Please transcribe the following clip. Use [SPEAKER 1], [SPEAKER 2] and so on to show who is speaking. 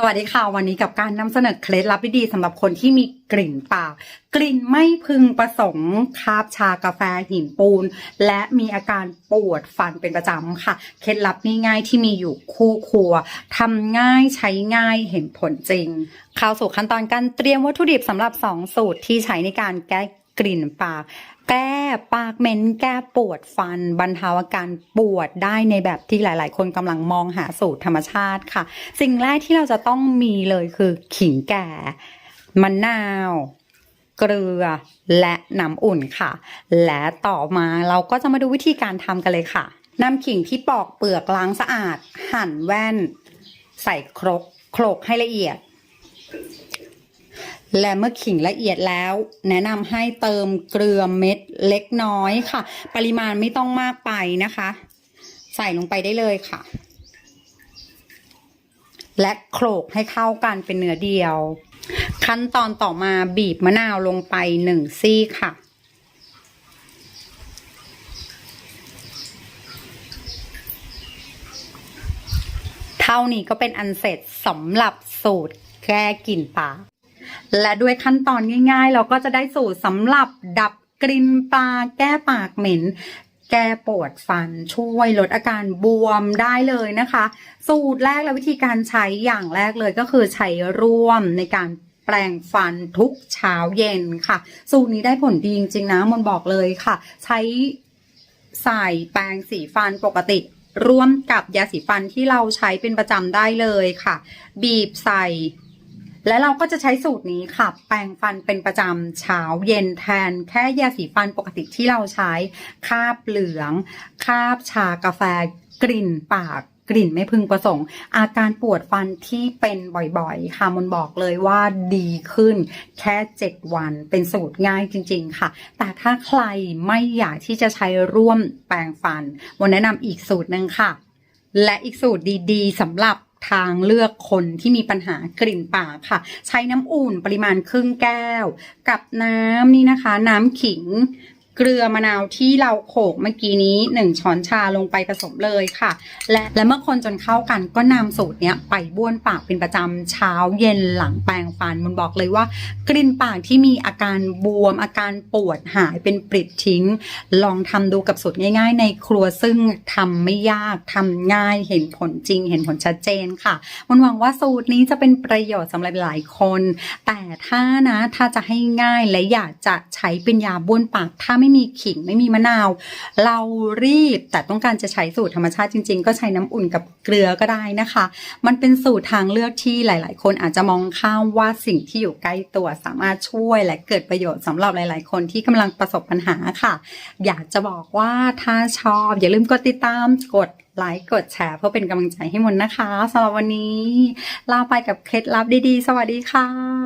[SPEAKER 1] สวัสดีค่ะ วันนี้กับการนำเสนอเคล็ดลับดีๆสำหรับคนที่มีกลิ่นปาก กลิ่นไม่พึงประสงค์คาบชากาแฟหินปูน และมีอาการปวดฟันเป็นประจำค่ะ เคล็ดลับง่ายๆที่มีอยู่คู่ครัวทำง่ายใช้ง่ายเห็นผลจริง เข้าสู่ขั้นตอนการเตรียมวัตถุดิบสำหรับ 2 สูตรที่ใช้ในการแก้ กลิ่นปาก แก้ปากเหม็นแก้ปวดฟัน บรรเทาอาการปวดได้ในแบบที่หลาย ๆ คนกำลังมองหาสูตรธรรมชาติค่ะ สิ่งแรกที่เราจะต้องมีเลยคือขิงแก่มะนาวเกลือและน้ำอุ่นค่ะ และต่อมาเราก็จะมาดูวิธีการทำกันเลยค่ะนำขิงที่ปอกเปลือกล้างสะอาด หั่นแว่น ใส่ครกโขลกให้ละเอียด และเมื่อขิงละเอียดแล้ว แนะนำให้เติมเกลือเม็ดเล็กน้อยค่ะ ปริมาณไม่ต้องมากไปนะคะ ใส่ลงไปได้เลยค่ะ และโขลกให้เข้ากันเป็นเนื้อเดียว ขั้นตอนต่อมาบีบมะนาวลงไปหนึ่งซี่ค่ะ เท่านี้ก็เป็นอันเสร็จสำหรับสูตรแก้กลิ่นปาก และด้วยขั้นตอนง่ายๆ เราก็จะได้สูตรสำหรับดับกลิ่นปลาแก้ปากเหม็น แก้ปวดฟันช่วยลดอาการบวมได้เลยนะคะ สูตรแรกและวิธีการใช้อย่างแรกเลยก็คือใช้ร่วมในการแปรงฟันทุกเช้าเย็นค่ะ สูตรนี้ได้ผลดีจริงๆนะมนบอกเลยค่ะ ใช้ใส่แปรงสีฟันปกติ ร่วมกับยาสีฟันที่เราใช้เป็นประจำได้เลยค่ะ บีบใส่ และเราก็จะใช้สูตรนี้ค่ะ แปรงฟันเป็นประจำเช้าเย็นแทน แค่ยาสีฟันปกติที่เราใช้ คาบเหลือง คาบชากาแฟ กลิ่นปากกลิ่นไม่พึงประสงค์ อาการปวดฟันที่เป็นบ่อยๆ ค่ะมนบอกเลยว่าดีขึ้น แค่ 7 วันเป็นสูตรง่ายจริง ๆ ค่ะ แต่ถ้าใครไม่อยากที่จะใช้ร่วมแปรงฟันวันแนะนำอีกสูตรหนึ่งค่ะ และอีกสูตรดีๆสำหรับ ทางเลือกคนที่มีปัญหากลิ่นปากค่ะ ใช้น้ำอุ่นปริมาณครึ่งแก้ว กับน้ำนี่นะคะ น้ำขิง เกลือมะนาวที่เราโขกเมื่อกี้นี้ 1 ช้อนชาลงไปผสมเลยค่ะ และและเมื่อคนจนเข้ากันก็นำสูตรเนี้ยไปบ้วนปากเป็นประจำเช้าเย็นหลังแปรงฟันมันบอกเลยว่า กลิ่นปากที่มีอาการบวม อาการปวดหายเป็นปริดทิ้ง ลองทำดูกับสูตรง่าย ๆ ในครัวซึ่งทำไม่ยากทำง่ายเห็นผลจริง เห็นผลชัดเจนค่ะ มันหวังว่าสูตรนี้จะเป็นประโยชน์สำหรับหลายคน แต่ถ้านะถ้าจะให้ง่ายและอยากจะใช้เป็นยาบ้วนปากถ้าไม่ไม่มีขิงไม่มีมะนาว เรารีบแต่ต้องการจะใช้สูตรธรรมชาติจริง ๆ ก็ใช้น้ำอุ่นกับเกลือก็ได้นะคะ มันเป็นสูตรทางเลือกที่หลาย ๆ คนอาจจะมองข้ามว่าสิ่งที่อยู่ใกล้ตัวสามารถช่วยและเกิดประโยชน์สำหรับหลาย ๆ คนที่กำลังประสบปัญหาค่ะ อยากจะบอกว่าถ้าชอบอย่าลืมกดติดตามกดไลค์กดแชร์เพื่อเป็นกำลังใจให้มนนะคะสำหรับวันนี้ ลาไปกับเคล็ดลับดีๆ สวัสดีค่ะ